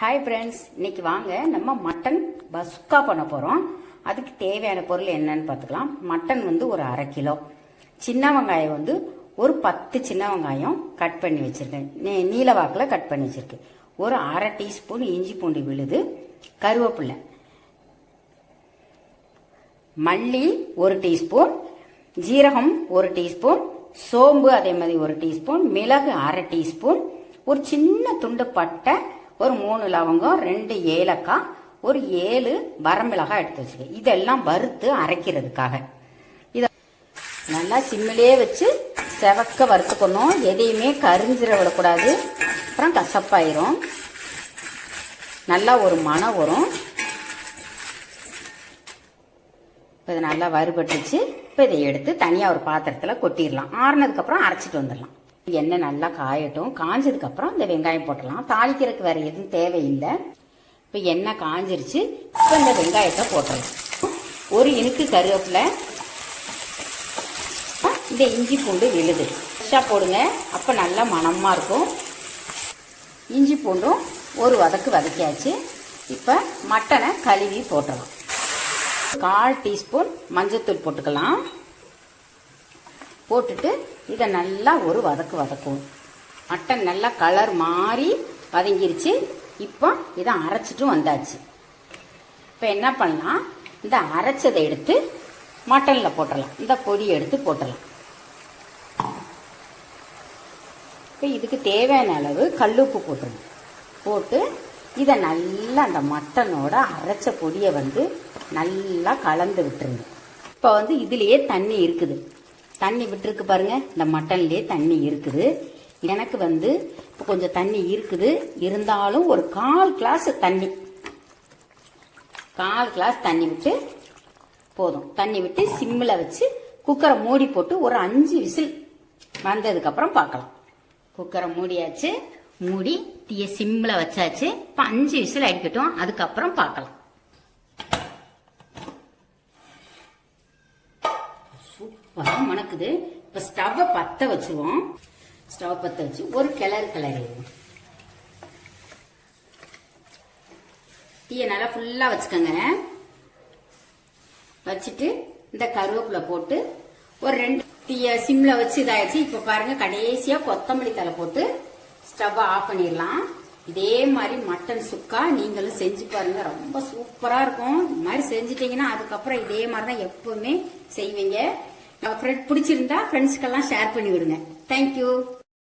Hi friends இன்னைக்கு வாங்க நம்ம மட்டன் பசுக்கா பண்ண போகிறோம் அதுக்கு தேவையான பொருள் என்னன்னு பார்த்துக்கலாம். மட்டன் வந்து ஒரு அரை கிலோ. சின்ன வெங்காயம் வந்து ஒரு பத்து சின்ன வெங்காயம் கட் பண்ணி வச்சுருக்கேன். நீ- நீல வாக்கில் கட் பண்ணி வச்சுருக்கேன். ஒரு அரை டீஸ்பூன் இஞ்சி பூண்டு விழுது கருவேப்பில்லை. மல்லி ஒரு டீஸ்பூன் ஜீரகம் ஒரு டீஸ்பூன் சோம்பு அதே மாதிரி ஒரு டீஸ்பூன் மிளகு அரை டீஸ்பூன் ஒரு சின்ன துண்டு பட்டை ஒரு மூணு லவங்கம் ரெண்டு ஏலக்காய் ஒரு ஏழு வரமிளகாய் எடுத்து வச்சுக்கேன் இதெல்லாம் வறுத்து அரைக்கிறதுக்காக. இதை நல்லா சிம்மிலே வச்சு செவக்க வறுத்துக்கணும். எதையுமே கரிஞ்சிட விடக்கூடாது. அப்புறம் கசப்பாயிரும். நல்லா ஒரு மணம் வரும். இப்போ இது நல்லா வறுபட்டுச்சு. இப்போ இதை எடுத்து தனியாக ஒரு பாத்திரத்தில் கொட்டிடலாம். ஆறுனதுக்கப்புறம் அரைச்சிட்டு வந்துடலாம். எண்ணெய் நல்லா காயட்டும். காஞ்சதுக்கப்புறம் இந்த வெங்காயம் போட்டுடலாம். தாளிக்கிறதுக்கு வேற எதுவும் தேவையில்லை. இப்போ எண்ணெய் காஞ்சிருச்சு. இப்போ இந்த வெங்காயத்தை போட்டுடலாம். ஒரு இனுக்கு கருவேப்பிலை. இந்த இஞ்சி பூண்டு விழுது. ஃப்ரெஷ்ஷாக போடுங்க. அப்போ நல்லா மணமாக இருக்கும். இஞ்சி பூண்டும் ஒரு வதக்கு வதக்கியாச்சு. இப்போ மட்டனை கழுவி போட்டலாம் கால் டீஸ்பூன் மஞ்சத்தூள் போட்டுக்கலாம். போட்டுட்டு இதை நல்லா ஒரு வதக்கு வதக்குவோம். மட்டன் நல்லா கலர் மாறி வதங்கிருச்சு. இப்போ இதை அரைச்சிட்டும் வந்தாச்சு. இப்போ என்ன பண்ணலாம்? இந்த அரைச்சதை எடுத்து மட்டனில் போட்டுடலாம் இந்த பொடியை எடுத்து போட்டுடலாம் இப்போ இதுக்கு தேவையான அளவு கல்லுப்பு போட்டுருங்க போட்டு இதை நல்லா அந்த மட்டனோட அரைச்ச பொடியை வந்து நல்லா கலந்து விட்டுருங்க. இப்போ வந்து இதுலேயே தண்ணி இருக்குது. தண்ணி விட்டுருக்கு பாருங்க. இந்த மட்டன்லேயே தண்ணி இருக்குது. எனக்கு வந்து இப்போ கொஞ்சம் தண்ணி இருக்குது. இருந்தாலும் ஒரு கால் கிளாஸ் தண்ணி. கால் கிளாஸ் தண்ணி விட்டு போதும். தண்ணி விட்டு சிம்மில் வச்சு குக்கரை மூடி போட்டு ஒரு அஞ்சு விசில் வந்ததுக்கப்புறம் பார்க்கலாம். குக்கரை மூடியாச்சு. மூடி தீய சிம்மில் வச்சாச்சு. இப்போ அஞ்சு விசில் அடிக்கட்டும். அதுக்கப்புறம் பார்க்கலாம். சூப்பராக மணக்குது. இப்போ ஸ்டவ்வை பற்ற வச்சுருவோம். ஸ்டவ் பற்ற வச்சு ஒரு கிளறு கிளறிடுவோம் தீயை நல்லா ஃபுல்லாக வச்சுக்கோங்க. வச்சுட்டு இந்த கருவேப்பிலை போட்டு ஒரு ரெண்டு தீய சிம்ல வச்சு இதாயிடுச்சு. இப்போ பாருங்க கடைசியாக கொத்தமல்லி தலை போட்டு ஸ்டவ்வை ஆஃப் பண்ணிடலாம். இதே மாதிரி மட்டன் சுக்கா நீங்களும் செஞ்சு பாருங்க. ரொம்ப சூப்பரா இருக்கும். இந்த மாதிரி செஞ்சிட்டீங்கன்னா அதுக்கப்புறம் இதே மாதிரி தான் எப்பவுமே செய்வீங்க. ஃப்ரெண்ட் பிடிச்சிருந்தா ஃப்ரெண்ட்ஸ்க்கெல்லாம் ஷேர் பண்ணி விடுங்க தேங்க்யூ